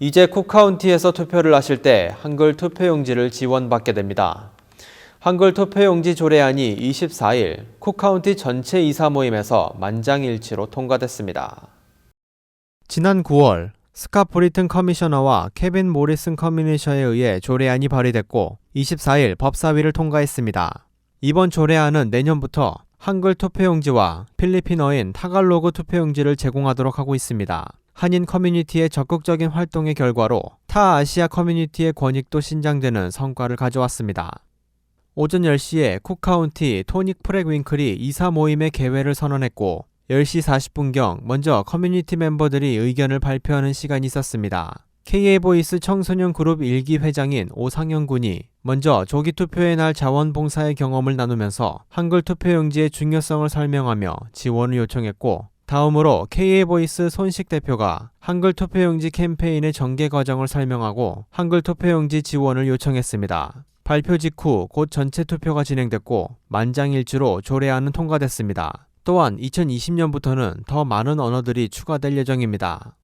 이제 쿡카운티에서 투표를 하실 때 한글 투표용지를 지원받게 됩니다. 한글 투표용지 조례안이 24일 쿡카운티 전체 이사 모임에서 만장일치로 통과됐습니다. 지난 9월 스캇 브리튼 커미셔너와 케빈 모리슨 커뮤니셔에 의해 조례안이 발의됐고 24일 법사위를 통과했습니다. 이번 조례안은 내년부터 한글 투표용지와 필리핀어인 타갈로그 투표용지를 제공하도록 하고 있습니다. 한인 커뮤니티의 적극적인 활동의 결과로 타 아시아 커뮤니티의 권익도 신장되는 성과를 가져왔습니다. 오전 10시에 쿡카운티 토닉 프렉 윙클이 이사 모임의 개회를 선언했고 10시 40분경 먼저 커뮤니티 멤버들이 의견을 발표하는 시간이 있었습니다. KA보이스 청소년 그룹 1기 회장인 오상영 군이 먼저 조기 투표의 날 자원봉사의 경험을 나누면서 한글 투표용지의 중요성을 설명하며 지원을 요청했고 다음으로 KA보이스 손식 대표가 한글 투표용지 캠페인의 전개 과정을 설명하고 한글 투표용지 지원을 요청했습니다. 발표 직후 곧 전체 투표가 진행됐고 만장일치로 조례안은 통과됐습니다. 또한 2020년부터는 더 많은 언어들이 추가될 예정입니다.